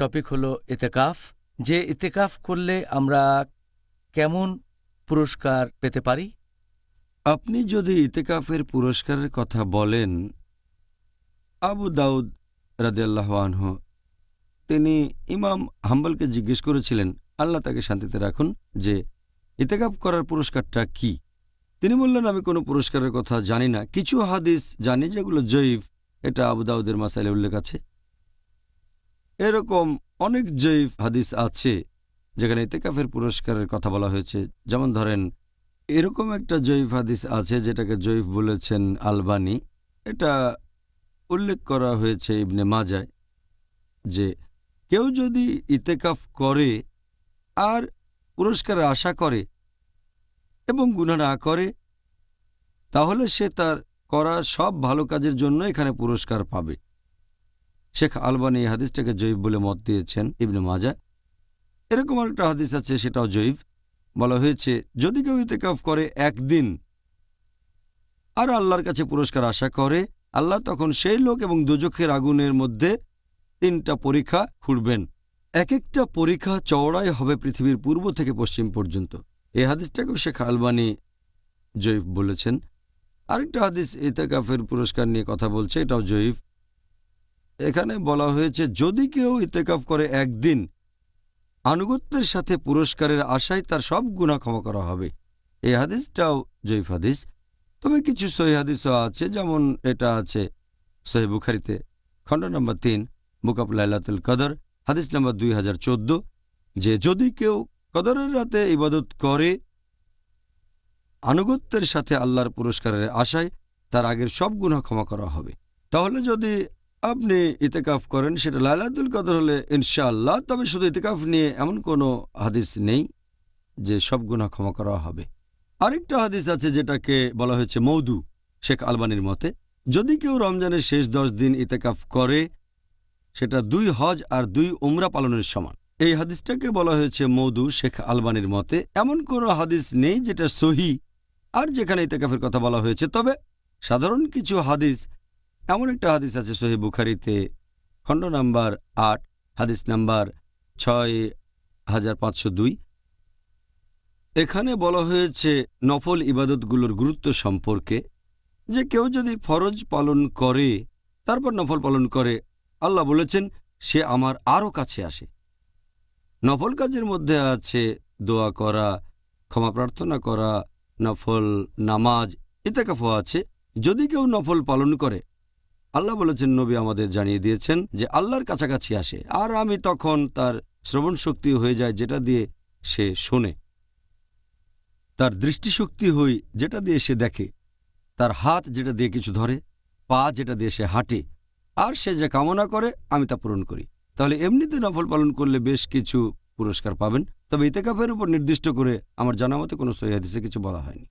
Topic হলো ইতেকাফ, যে ইতেকাফ করলে আমরা কেমন পুরস্কার পেতে পারি? আপনি যদি ইতেকাফের পুরস্কারের কথা বলেন, আবু দাউদ রাদিয়াল্লাহ আনহু, তিনি ইমাম হাম্বলকে জিজ্ঞেস করেছিলেন, আল্লাহ তাকে শান্তিতে রাখুন, যে ইতেকাফ করার পুরস্কারটা কি? তিনি বললেন, আমি কোনো পুরস্কারের কথা জানি না। কিছু হাদিস জানি যেগুলো জয়ীফ, এটা আবু দাউদের মাসাইলে উল্লেখ আছে। এরকম অনেক জয়ীফ হাদিস আছে, যেখানে ইতেকাফের পুরস্কারের কথা বলা হয়েছে। যেমন ধরেন, এরকম একটা জয়ীফ হাদিস আছে, যেটাকে জয়ীফ বলেছেন আলবানি। এটা উল্লেখ করা হয়েছে ইবনে মাজায় যে কেউ যদি ইতেকাফ করে আর পুরস্কারের আশা করে এবং গুণা না করে, তাহলে সে তার করা সব ভালো কাজের জন্য এখানে পুরস্কার পাবে। শেখ আলবানি এই হাদিসটাকে জয়ীফ বলে মত দিয়েছেন ইবনে মাজা এরকম আরেকটা হাদিস আছে, সেটাও জয়ীফ। বলা হয়েছে, যদি কেউ ইতেকাফ করে একদিন আর আল্লাহর কাছে পুরস্কার আশা করে, আল্লাহ তখন সেই লোক এবং দুজখের আগুনের মধ্যে তিনটা পরীক্ষা খুঁড়বেন। এক একটা পরীক্ষা চওড়াই হবে পৃথিবীর পূর্ব থেকে পশ্চিম পর্যন্ত। এই হাদিসটাকেও শেখ আলবানি জয়ীফ বলেছেন। আরেকটা হাদিস ইতেকাফের পুরস্কার নিয়ে কথা বলছে, এটাও জয়ীফ। এখানে বলা হয়েছে, যদি কেউ ইতেকাফ করে একদিন, আনুগত্যের সাথে পুরস্কারের আশায় তার সব গুণা ক্ষমা করা হবে। এই হাদিসটাও জৈফ হাদিস। তবে কিছু সহি হাদিসও আছে, যেমন এটা আছে সহি বুখারিতে, খণ্ড নম্বর তিন বুকাপ লাইলাতুল কদর, হাদিস নম্বর দুই হাজার চোদ্দ। যে যদি কেউ কদরের রাতে ইবাদত করে, আনুগত্যের সাথে আল্লাহর পুরস্কারের আশায় তার আগের সব গুণা ক্ষমা করা হবে। তাহলে যদি আপনি ইতেকাফ করেন, সেটা লাইলাতুল কদর হলে ইনশাআল্লাহ, তবে শুধু ইতেকাফ নিয়ে এমন কোনো হাদিস নেই যে সব গুণা ক্ষমা করা হবে। আরেকটা হাদিস আছে যেটাকে বলা হয়েছে মৌদু শেখ আলবানির মতে, যদি কেউ রমজানের শেষ দশ দিন ইতেকাফ করে, সেটা দুই হজ আর দুই উমরা পালনের সমান। এই হাদিসটাকে বলা হয়েছে মৌদু শেখ আলবানির মতে, এমন কোনো হাদিস নেই যেটা সহি আর যেখানে ইতেকাফের কথা বলা হয়েছে। তবে সাধারণ কিছু হাদিস এমন একটা হাদিস আছে সহি বুখারিতে, খণ্ড নাম্বার আট, হাদিস নাম্বার ছয় হাজার পাঁচশো দুই। এখানে বলা হয়েছে, নফল ইবাদতগুলোর গুরুত্ব সম্পর্কে যে কেউ যদি ফরজ পালন করে, তারপর নফল পালন করে, আল্লাহ বলেছেন, সে আমার আরও কাছে আসে। নফল কাজের মধ্যে আছে দোয়া করা, ক্ষমা প্রার্থনা করা, নফল নামাজ, ইতেকাফও আছে। যদি কেউ নফল পালন করে আল্লাহ বলেছেন, নবী আমাদের জানিয়ে দিয়েছেন যে আল্লাহর কাছাকাছি আসে, আর আমি তখন তার শ্রবণ শক্তি হয়ে যায় যেটা দিয়ে সে শোনে। তার দৃষ্টিশক্তি হই যেটা দিয়ে সে দেখে, তার হাত যেটা দিয়ে কিছু ধরে, পা যেটা দিয়ে সে হাঁটে, আর সে যে কামনা করে আমি তা পূরণ করি। তাহলে এমনিতে নফল পালন করলে বেশ কিছু পুরস্কার পাবেন, তবে ইতেকাফের উপর নির্দিষ্ট করে আমার জানা মতে কোনো সহিদিসে কিছু বলা হয়নি।